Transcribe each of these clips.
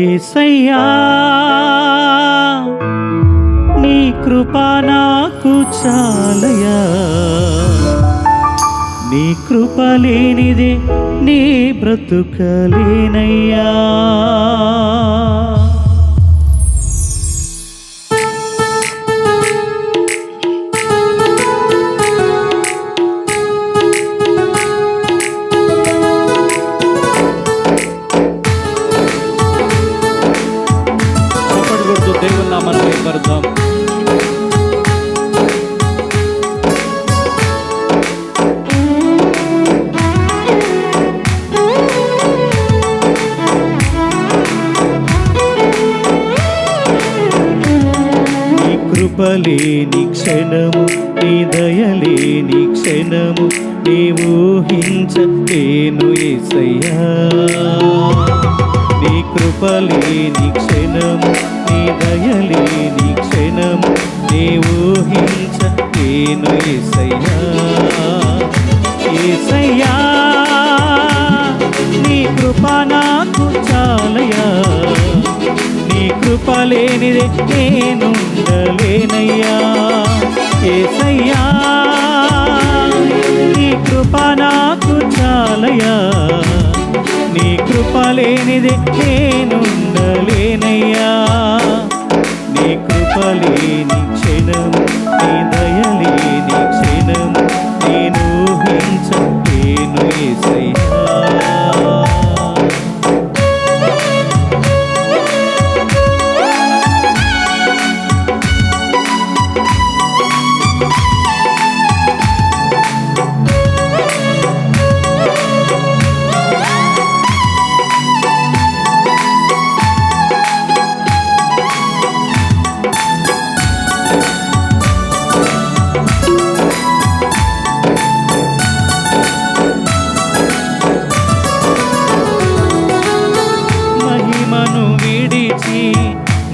ఏసయ్యా నీ కృపా నాకు చాలయా నీ కృప లేనిదే నీ బ్రతుకలేనయ్యా కృపలేని క్షణము నీ దయలేని క్షణము నీ ఊహించలేను ఏసయ్యా. నీ కృపలేని క్షణము నీ దయలేని క్షణము నీ ఊహించలేను ఏసయ్యా. ఏసయ్యా నీ కృప నాకు చాలయా కృప లేనిదే నేనుండలేనయ్యా. ఏసయ్యా నీ కృప నాకు చాలయ్యా. నీ కృప లేనిదే నేనుండలేనయ్యా. నీ కృప లేని క్షణము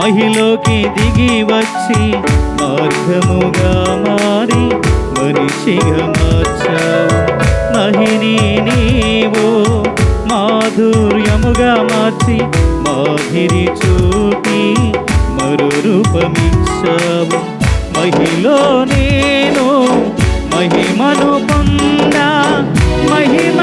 మహిలోకి దిగి వచ్చి మార్గముగా మారి మనిషిగా మార్చావు మహిని నీవు మాధుర్యముగా మార్చి మాధిరి చూపి మరు రూపమిచ్చావు. మహిలో నేను మహిమను పొందా మహిమ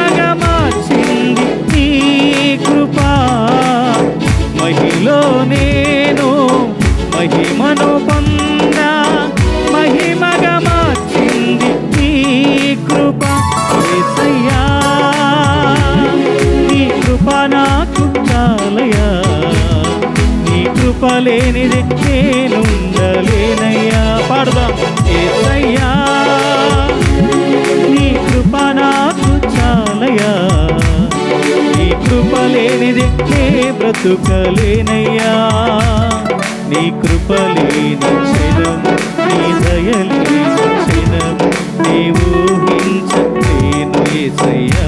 నాకు నీ కృప లేనిది నేనుండలేనయ్యా పాడదాం. యేసయ్యా నీ కృప నాకు చాలయా నీ కృప లేనిది నే బ్రతుకలేనయ్యా. నీ కృప లేని క్షణం నీ దయలేని క్షణము నీ ఊహించలేను ఏసయ్యా.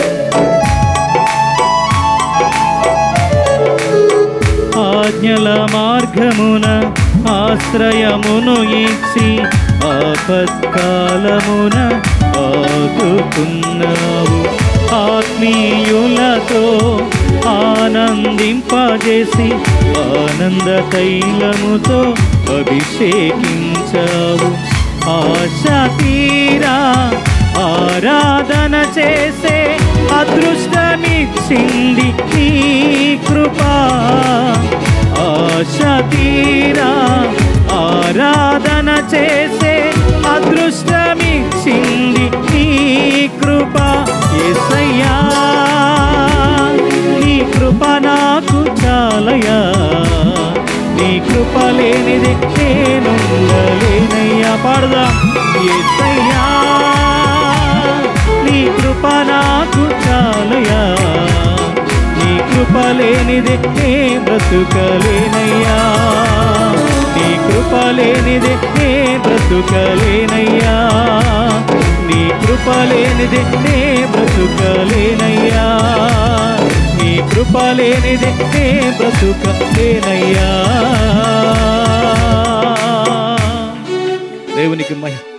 ఆజ్ఞల మార్గమున ఆశ్రయమును ఇచ్చి ఆపత్కాలమున ఆదుకున్నావు. ఆత్మీయులతో ఆనందింపజేసి ఆనంద తైలముతో అభిషేకించావు. ఆశ తీరా ఆరాధన చేసే అదృష్టమిచ్చింది నీ కృపా. తీరా ఆరాధన చేసే అదృష్టమిచ్చింది నీ కృప. ఎసయ్యా నీ కృప నాకు చాలయా నీ కృప లేనిది నేనుండలేనయ్యా పాడదా. ఎసయ్యా నీ కృప నాకు చాలయా నీ నే బ్రతుకలేనయ్యా. నీ కృపలేనిదే నే బ్రతుకలేనయ్యా. నీ కృపలేనిదే నే బ్రతుకలేనయ్యా. నీ కృపలేనిదే నే బ్రతుకలేనయ్యా. దేవునికి మహిమ.